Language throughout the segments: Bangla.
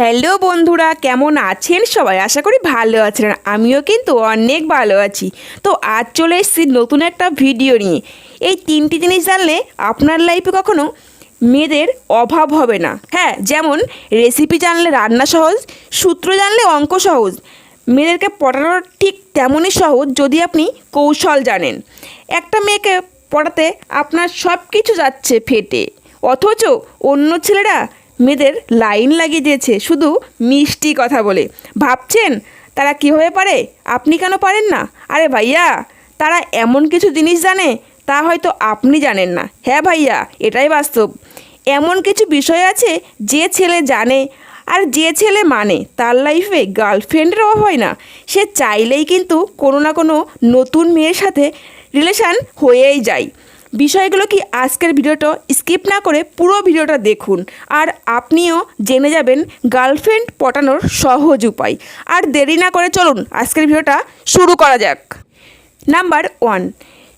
হ্যালো বন্ধুরা, কেমন আছেন সবাই? আশা করি ভালো আছেন আমিও কিন্তু অনেক ভালো আছি। তো আজ চলে এসেছি নতুন একটা ভিডিও নিয়ে। এই তিনটি জিনিস জানলে আপনার লাইফে কখনো মেয়েদের অভাব হবে না। হ্যাঁ যেমন রেসিপি জানলে রান্না সহজ, সূত্র জানলে অঙ্ক সহজ। মেয়েদেরকে পটানোর ঠিক তেমনই সহজ যদি আপনি কৌশল জানেন। একটা মেয়েকে পড়াতে আপনার সব কিছু যাচ্ছে ফেটে। অথচ অন্য ছেলেরা মেয়েদের লাইন লাগিয়ে দিয়েছে, শুধু মিষ্টি কথা বলে। ভাবছেন তারা কীভাবে পারে? আপনি কেন পারেন না? আরে ভাইয়া, তারা এমন কিছু জিনিস জানে, তা হয়তো আপনি জানেন না। হ্যাঁ ভাইয়া, এটাই বাস্তব। এমন কিছু বিষয় আছে যে ছেলে জানে, আর যে ছেলে মানে। তার লাইফে গার্লফ্রেন্ডের অভাব হয় না। সে চাইলেই কিন্তু কোনো না কোনো নতুন মেয়ের সাথে রিলেশান হয়েই যায়। বিষয়গুলো কি আজকের ভিডিওটা স্কিপ না করে পুরো ভিডিওটা দেখুন। আর আপনিও জেনে যাবেন গার্লফ্রেন্ড পটানোর সহজ উপায়। আর দেরি না করে চলুন আজকের ভিডিওটা শুরু করা যাক। নাম্বার ওয়ান,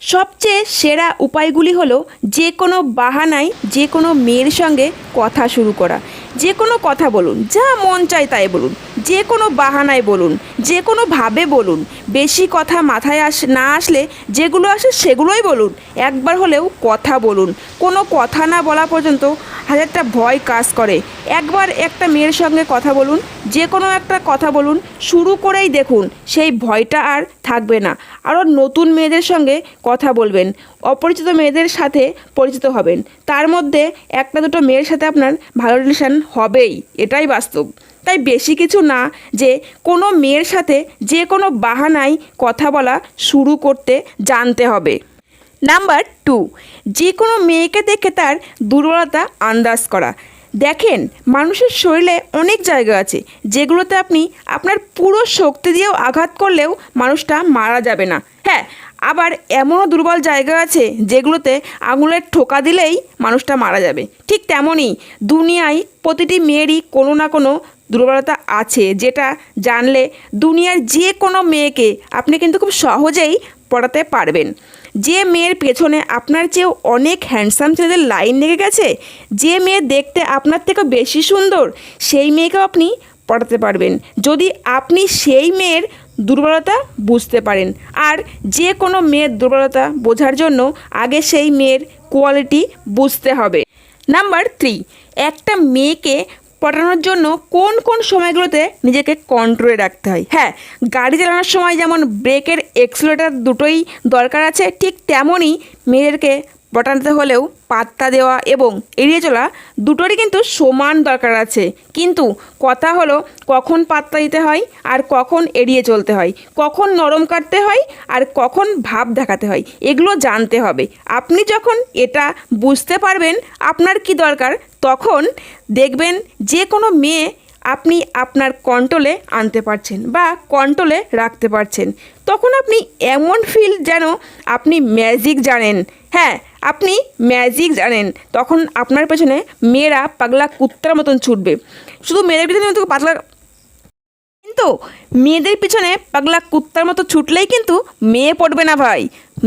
সবচেয়ে সেরা উপায়গুলি হলো যে কোনো বাহানায় যে কোনো মেয়ের সঙ্গে কথা শুরু করা। যে কোনো কথা বলুন, যা মন চায় তাই বলুন, যে কোনো বাহানায় বলুন, যে কোনোভাবে বলুন, বেশি কথা মাথায় আস, না আসলে যেগুলো আসে সেগুলোই বলুন, একবার হলেও কথা বলুন, কোনো কথা না বলা পর্যন্ত হাজারটা ভয় কাজ করে। একবার একটা মেয়ের সঙ্গে কথা বলুন, যে কোনো একটা কথা বলুন, শুরু করেই দেখুন, সেই ভয়টা আর থাকবে না। আরও নতুন মেয়েদের সঙ্গে কথা বলবেন, অপরিচিত মেয়েদের সাথে পরিচিত হবেন। তার মধ্যে একটা দুটো মেয়ের সাথে আপনার ভালো রিলেশান হবেই, এটাই বাস্তব। তাই বেশি কিছু না যে কোনো মেয়ের সাথে যে কোনো বাহানায় কথা বলা শুরু করতে জানতে হবে। নাম্বার টু যে কোনো মেয়েকে দেখে তার দুর্বলতা আন্দাজ করা। দেখেন, মানুষের শরীরে অনেক জায়গা আছে, যেগুলোতে আপনি আপনার পুরো শক্তি দিয়েও আঘাত করলেও মানুষটা মারা যাবে না। হ্যাঁ আবার এমনও দুর্বল জায়গা আছে, যেগুলোতে আঙুলের ঠোকা দিলেই মানুষটা মারা যাবে। ঠিক তেমনই দুনিয়ায় প্রতিটি মেয়েরই কোনো না কোনো দুর্বলতা আছে, যেটা জানলে দুনিয়ার যে কোনো মেয়েকে আপনি কিন্তু খুব সহজেই পড়াতে পারবেন। যে মেয়ের পেছনে আপনার চেয়েও অনেক হ্যান্ডসাম ছেলেদের লাইন লেগে গেছে, যে মেয়ে দেখতে আপনার থেকে বেশি সুন্দর, সেই মেয়েকেও আপনি পড়াতে পারবেন। যদি আপনি সেই মেয়ের দুর্বলতা বুঝতে পারেন, আর যে কোনো মেয়ের দুর্বলতা বোঝার জন্য আগে সেই মেয়ের কোয়ালিটি বুঝতে হবে। নাম্বার থ্রি একটা মেয়েকে পটানোর জন্য কোন কোন সময়গুলোতে নিজেকে কন্ট্রোলে রাখতে হয়? হ্যাঁ গাড়ি চালানোর সময় যেমন ব্রেকের এক্সিলেটার দুটোই দরকার আছে, ঠিক তেমনই মেয়েদেরকে পটাতে হলেও পাত্তা দেওয়া এবং এড়িয়ে চলা দুটোরই কিন্তু সমান দরকার আছে। কিন্তু কথা হলো কখন পাত্তা দিতে হয় আর কখন এড়িয়ে চলতে হয়, কখন নরম কাটতে হয় আর কখন ভাব দেখাতে হয়, এগুলো জানতে হবে। আপনি যখন এটা বুঝতে পারবেন আপনার কি দরকার, তখন দেখবেন যে কোনো মেয়ে আপনি আপনার কন্ট্রোলে আনতে পারছেন বা কন্ট্রোলে রাখতে পারছেন। তখন আপনি এমন ফিল যেন আপনি ম্যাজিক জানেন। হ্যাঁ আপনি ম্যাজিক জানেন। তখন আপনার পেছনে মেয়েরা পাগলা কুত্তার মতন ছুটবে। শুধু মেয়েদের পেছনে কিন্তু কিন্তু মেয়েদের পিছনে পাগলা কুত্তার মতো ছুটলেই কিন্তু মেয়ে পড়বে না ভাই।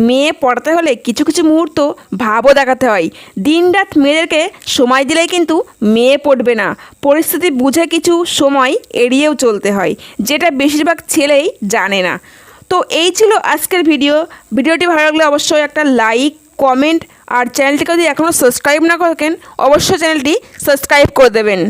মেয়ে পড়াতে হলে কিছু কিছু মুহূর্ত ভাবও দেখাতে হয়। দিন রাত মেয়েদেরকে সময় দিলেই কিন্তু মেয়ে পড়বে না। পরিস্থিতি বুঝে কিছু সময় এড়িয়েও চলতে হয়, যেটা বেশিরভাগ ছেলেই জানে না। তো এই ছিল আজকের ভিডিও। ভিডিওটি ভালো লাগলে অবশ্যই একটা লাইক, কমেন্ট আর চ্যানেলটিকে যদি এখনও সাবস্ক্রাইব না করেন, অবশ্যই চ্যানেলটি সাবস্ক্রাইব করে দেবেন।